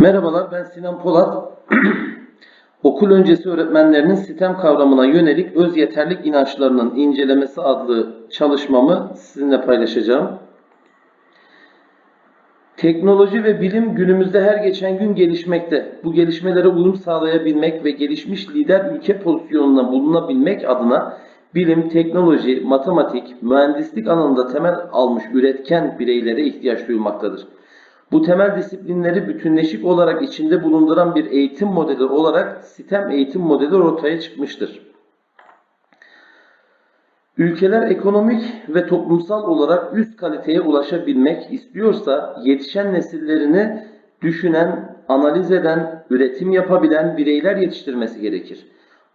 Merhabalar ben Sinan Polat. Okul öncesi öğretmenlerinin sistem kavramına yönelik öz yeterlik inançlarının incelemesi adlı çalışmamı sizinle paylaşacağım. Teknoloji ve bilim günümüzde her geçen gün gelişmekte. Bu gelişmelere uyum sağlayabilmek ve gelişmiş lider ülke pozisyonuna bulunabilmek adına bilim, teknoloji, matematik, mühendislik alanında temel almış üretken bireylere ihtiyaç duyulmaktadır. Bu temel disiplinleri bütünleşik olarak içinde bulunduran bir eğitim modeli olarak sistem eğitim modeli ortaya çıkmıştır. Ülkeler ekonomik ve toplumsal olarak üst kaliteye ulaşabilmek istiyorsa yetişen nesillerini düşünen, analiz eden, üretim yapabilen bireyler yetiştirmesi gerekir.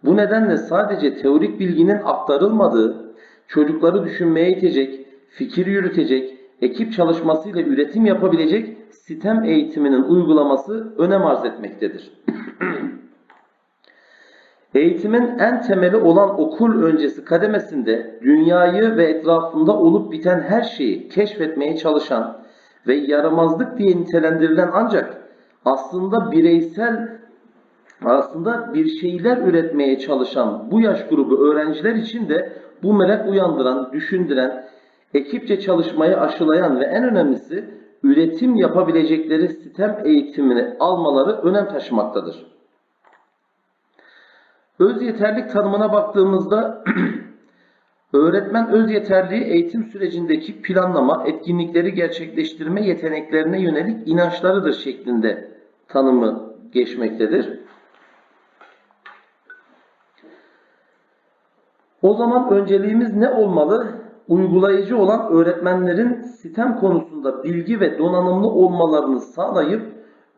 Bu nedenle sadece teorik bilginin aktarılmadığı, çocukları düşünmeye itecek, fikir yürütecek, ekip çalışmasıyla üretim yapabilecek sistem eğitiminin uygulaması önem arz etmektedir. Eğitimin en temeli olan okul öncesi kademesinde dünyayı ve etrafında olup biten her şeyi keşfetmeye çalışan ve yaramazlık diye nitelendirilen ancak aslında bireysel aslında bir şeyler üretmeye çalışan bu yaş grubu öğrenciler için de bu merak uyandıran, düşündüren, ekipçe çalışmayı aşılayan ve en önemlisi üretim yapabilecekleri sistem eğitimini almaları önem taşımaktadır. Öz yeterlik tanımına baktığımızda öğretmen öz yeterliği eğitim sürecindeki planlama, etkinlikleri gerçekleştirme yeteneklerine yönelik inançlarıdır şeklinde tanımı geçmektedir. O zaman önceliğimiz ne olmalı? Uygulayıcı olan öğretmenlerin sistem konusunda bilgi ve donanımlı olmalarını sağlayıp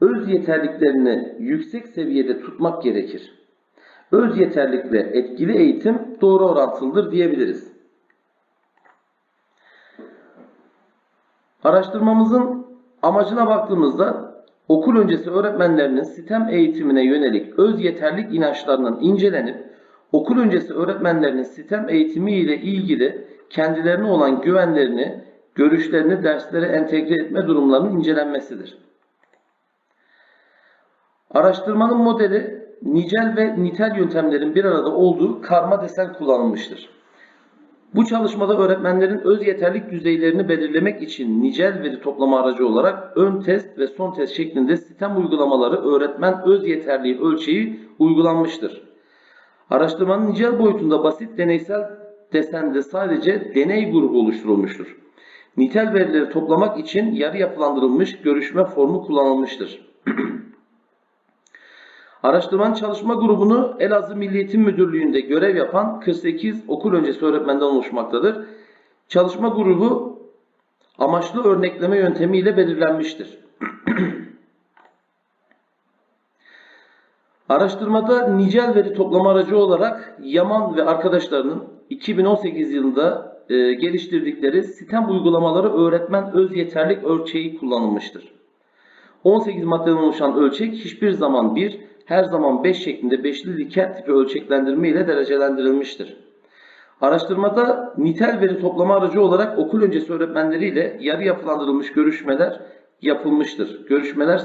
öz yeterliklerini yüksek seviyede tutmak gerekir. Öz yeterlikle etkili eğitim doğru orantılıdır diyebiliriz. Araştırmamızın amacına baktığımızda okul öncesi öğretmenlerinin sistem eğitimine yönelik öz yeterlik inançlarının incelenip okul öncesi öğretmenlerinin sistem eğitimi ile ilgili kendilerine olan güvenlerini, görüşlerini derslere entegre etme durumlarının incelenmesidir. Araştırmanın modeli nicel ve nitel yöntemlerin bir arada olduğu karma desen kullanılmıştır. Bu çalışmada öğretmenlerin öz yeterlik düzeylerini belirlemek için nicel veri toplama aracı olarak ön test ve son test şeklinde sistem uygulamaları öğretmen öz yeterliği ölçeği uygulanmıştır. Araştırmanın nicel boyutunda basit deneysel desende sadece deney grubu oluşturulmuştur. Nitel verileri toplamak için yarı yapılandırılmış görüşme formu kullanılmıştır. Araştırmanın çalışma grubunu Elazığ Milli Eğitim Müdürlüğü'nde görev yapan 48 okul öncesi öğretmenden oluşmaktadır. Çalışma grubu amaçlı örnekleme yöntemiyle belirlenmiştir. Araştırmada nicel veri toplama aracı olarak Yaman ve arkadaşlarının 2018 yılında e, geliştirdikleri sistem uygulamaları öğretmen öz yeterlik ölçeği kullanılmıştır. 18 maddeden oluşan ölçek hiçbir zaman 1, her zaman 5 şeklinde beşli Likert tipi ölçeklendirme ile derecelendirilmiştir. Araştırmada nitel veri toplama aracı olarak okul öncesi öğretmenleriyle yarı yapılandırılmış görüşmeler yapılmıştır. Görüşmeler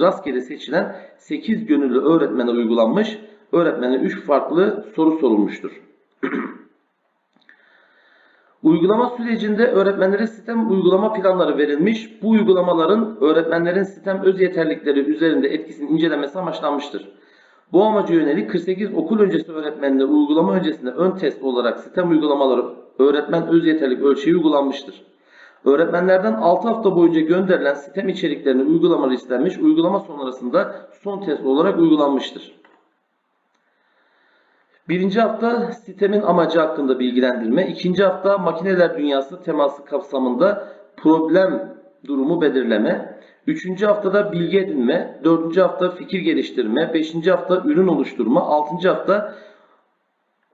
rastgele seçilen 8 gönüllü öğretmene uygulanmış, öğretmene 3 farklı soru sorulmuştur. Uygulama sürecinde öğretmenlere sistem uygulama planları verilmiş. Bu uygulamaların öğretmenlerin sistem öz yeterlikleri üzerinde etkisini incelemesi amaçlanmıştır. Bu amaca yönelik 48 okul öncesi öğretmenine uygulama öncesinde ön test olarak sistem uygulamaları öğretmen öz yeterlik ölçeği uygulanmıştır. Öğretmenlerden 6 hafta boyunca gönderilen sistem içeriklerini uygulamaları istenmiş, uygulama sonrasında son test olarak uygulanmıştır. Birinci hafta sistemin amacı hakkında bilgilendirme. ikinci hafta makineler dünyası teması kapsamında problem durumu belirleme. Üçüncü haftada bilgi edinme. Dördüncü hafta fikir geliştirme. Beşinci hafta ürün oluşturma. Altıncı hafta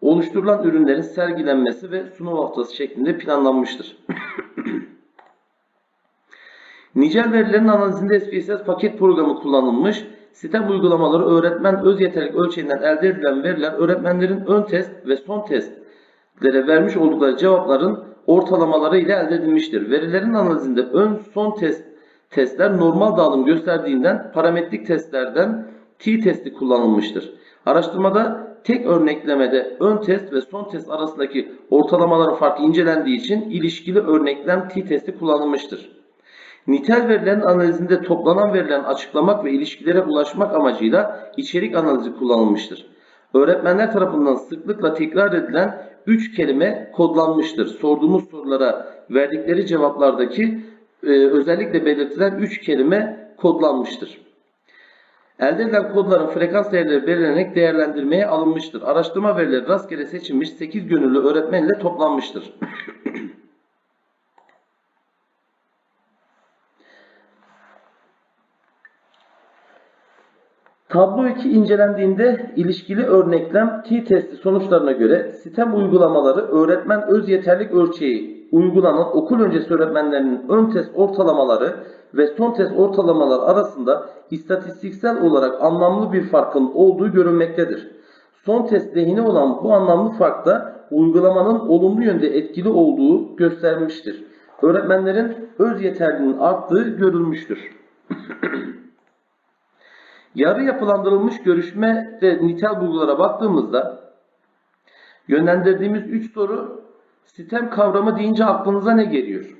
oluşturulan ürünlerin sergilenmesi ve sunum haftası şeklinde planlanmıştır. Nicel verilerin analizinde SPSS paket programı kullanılmış. Sistem uygulamaları öğretmen öz yeterlik ölçeğinden elde edilen veriler öğretmenlerin ön test ve son testlere vermiş oldukları cevapların ortalamaları ile elde edilmiştir. Verilerin analizinde ön son test testler normal dağılım gösterdiğinden parametrik testlerden t-testi kullanılmıştır. Araştırmada tek örneklemede ön test ve son test arasındaki ortalamaların farkı incelendiği için ilişkili örneklem t-testi kullanılmıştır. Nitel verilerin analizinde toplanan verilerini açıklamak ve ilişkilere ulaşmak amacıyla içerik analizi kullanılmıştır. Öğretmenler tarafından sıklıkla tekrar edilen 3 kelime kodlanmıştır. Sorduğumuz sorulara verdikleri cevaplardaki e, özellikle belirtilen 3 kelime kodlanmıştır. Elde edilen kodların frekans değerleri belirlenerek değerlendirmeye alınmıştır. Araştırma verileri rastgele seçilmiş 8 gönüllü öğretmen ile toplanmıştır. Tablo 2 incelendiğinde ilişkili örneklem t-testi sonuçlarına göre sistem uygulamaları öğretmen öz yeterlik ölçeği uygulanan okul öncesi öğretmenlerinin ön test ortalamaları ve son test ortalamalar arasında istatistiksel olarak anlamlı bir farkın olduğu görülmektedir. Son test lehine olan bu anlamlı fark da uygulamanın olumlu yönde etkili olduğu göstermiştir. Öğretmenlerin öz yeterliliğinin arttığı görülmüştür. Yarı yapılandırılmış görüşme ve nitel bulgulara baktığımızda yönlendirdiğimiz 3 soru sistem kavramı deyince aklınıza ne geliyor?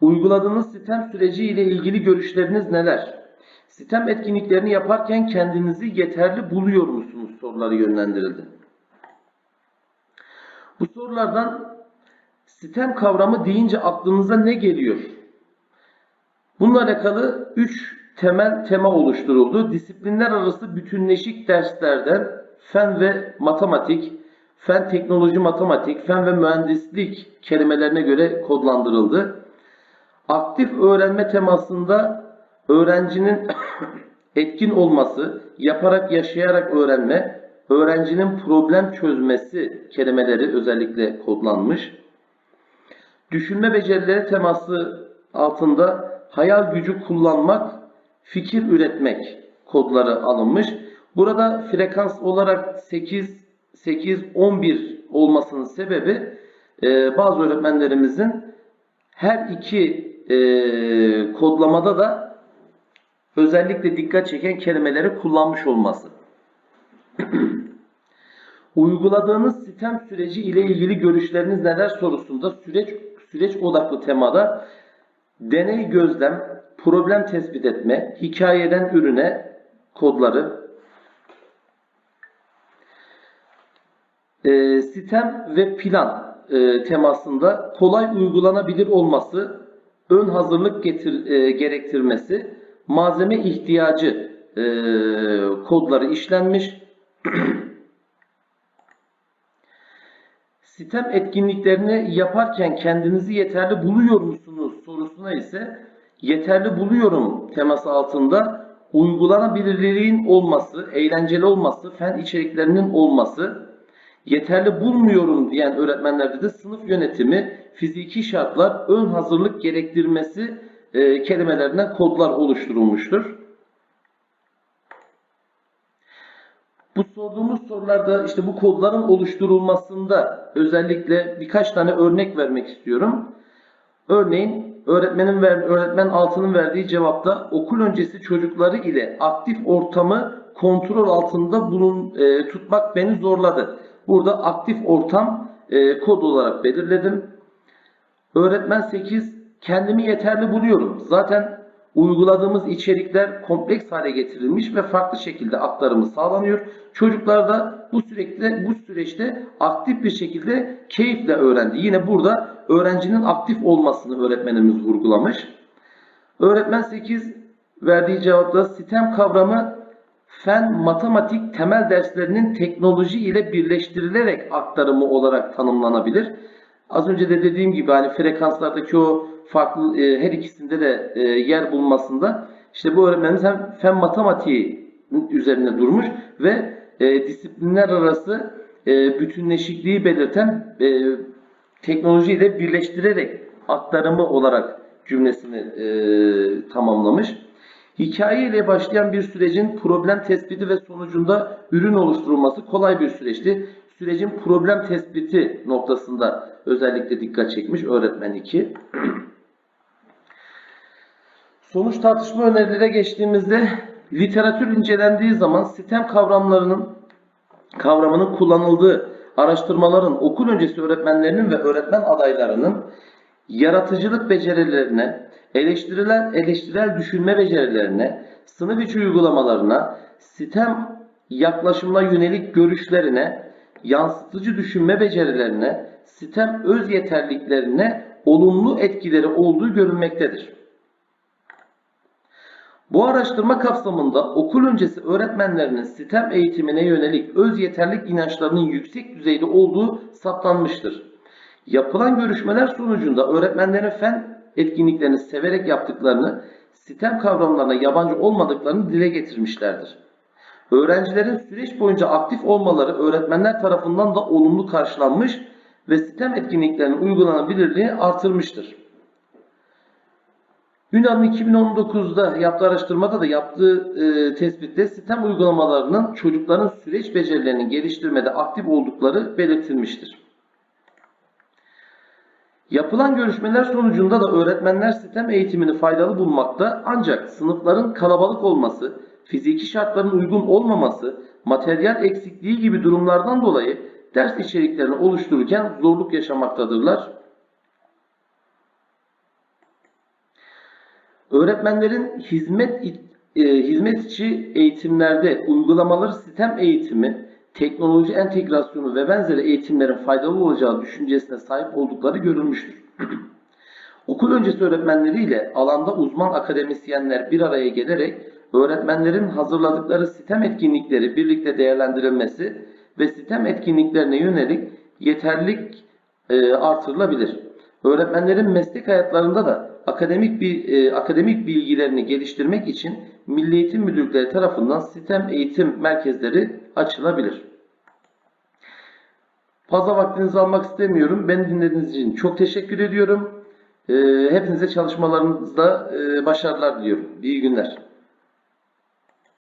Uyguladığınız sistem süreci ile ilgili görüşleriniz neler? Sistem etkinliklerini yaparken kendinizi yeterli buluyor musunuz soruları yönlendirildi. Bu sorulardan sistem kavramı deyince aklınıza ne geliyor? Bununla alakalı 3 temel tema oluşturuldu. Disiplinler arası bütünleşik derslerden fen ve matematik, fen teknoloji matematik, fen ve mühendislik kelimelerine göre kodlandırıldı. Aktif öğrenme temasında öğrencinin etkin olması, yaparak yaşayarak öğrenme, öğrencinin problem çözmesi kelimeleri özellikle kodlanmış. Düşünme becerileri teması altında hayal gücü kullanmak, fikir üretmek kodları alınmış. Burada frekans olarak 8, 8, 11 olmasının sebebi e, bazı öğretmenlerimizin her iki e, kodlamada da özellikle dikkat çeken kelimeleri kullanmış olması. Uyguladığınız sistem süreci ile ilgili görüşleriniz neler sorusunda süreç süreç odaklı temada deney gözlem, problem tespit etme, hikayeden ürüne kodları, e, sistem ve plan e, temasında kolay uygulanabilir olması, ön hazırlık getir, e, gerektirmesi, malzeme ihtiyacı e, kodları işlenmiş. Sistem etkinliklerini yaparken kendinizi yeterli buluyor musunuz sorusuna ise yeterli buluyorum teması altında uygulanabilirliğin olması, eğlenceli olması, fen içeriklerinin olması, yeterli bulmuyorum diyen öğretmenlerde de sınıf yönetimi, fiziki şartlar, ön hazırlık gerektirmesi e, kelimelerinden kodlar oluşturulmuştur. Bu sorduğumuz sorularda işte bu kodların oluşturulmasında özellikle birkaç tane örnek vermek istiyorum. Örneğin öğretmenin ver, öğretmen altının verdiği cevapta okul öncesi çocukları ile aktif ortamı kontrol altında bulun e, tutmak beni zorladı. Burada aktif ortam e, kod olarak belirledim. Öğretmen 8 kendimi yeterli buluyorum. Zaten uyguladığımız içerikler kompleks hale getirilmiş ve farklı şekilde aktarımı sağlanıyor. Çocuklar da bu sürekli bu süreçte aktif bir şekilde keyifle öğrendi. Yine burada öğrencinin aktif olmasını öğretmenimiz vurgulamış. Öğretmen 8 verdiği cevapta sistem kavramı fen, matematik temel derslerinin teknoloji ile birleştirilerek aktarımı olarak tanımlanabilir. Az önce de dediğim gibi hani frekanslardaki o farklı e, her ikisinde de e, yer bulmasında işte bu öğretmenimiz hem fen matematiği üzerine durmuş ve e, disiplinler arası e, bütünleşikliği belirten e, teknolojiyle birleştirerek aktarımı olarak cümlesini e, tamamlamış. Hikaye ile başlayan bir sürecin problem tespiti ve sonucunda ürün oluşturulması kolay bir süreçti. Sürecin problem tespiti noktasında özellikle dikkat çekmiş öğretmen 2. Sonuç tartışma önerilere geçtiğimizde literatür incelendiği zaman sistem kavramlarının kavramının kullanıldığı araştırmaların okul öncesi öğretmenlerinin ve öğretmen adaylarının yaratıcılık becerilerine, eleştirilen eleştirel düşünme becerilerine, sınıf içi uygulamalarına, sistem yaklaşımına yönelik görüşlerine, yansıtıcı düşünme becerilerine, sistem öz yeterliklerine olumlu etkileri olduğu görülmektedir. Bu araştırma kapsamında okul öncesi öğretmenlerinin sistem eğitimine yönelik öz yeterlik inançlarının yüksek düzeyde olduğu saptanmıştır. Yapılan görüşmeler sonucunda öğretmenlerin fen etkinliklerini severek yaptıklarını, sistem kavramlarına yabancı olmadıklarını dile getirmişlerdir. Öğrencilerin süreç boyunca aktif olmaları öğretmenler tarafından da olumlu karşılanmış ve sistem etkinliklerinin uygulanabilirliği artırmıştır. Yunan'ın 2019'da yaptığı araştırmada da yaptığı e, tespitte sistem uygulamalarının çocukların süreç becerilerini geliştirmede aktif oldukları belirtilmiştir. Yapılan görüşmeler sonucunda da öğretmenler sistem eğitimini faydalı bulmakta ancak sınıfların kalabalık olması, fiziki şartların uygun olmaması, materyal eksikliği gibi durumlardan dolayı ders içeriklerini oluştururken zorluk yaşamaktadırlar. Öğretmenlerin hizmet e, hizmet içi eğitimlerde uygulamaları sistem eğitimi, teknoloji entegrasyonu ve benzeri eğitimlerin faydalı olacağı düşüncesine sahip oldukları görülmüştür. Okul öncesi öğretmenleriyle alanda uzman akademisyenler bir araya gelerek öğretmenlerin hazırladıkları sistem etkinlikleri birlikte değerlendirilmesi ve sistem etkinliklerine yönelik yeterlilik e, artırılabilir. Öğretmenlerin meslek hayatlarında da akademik bir e, akademik bilgilerini geliştirmek için Milli Eğitim Müdürlükleri tarafından sistem eğitim merkezleri açılabilir. Fazla vaktinizi almak istemiyorum. Beni dinlediğiniz için çok teşekkür ediyorum. E, hepinize çalışmalarınızda e, başarılar diliyorum. İyi günler.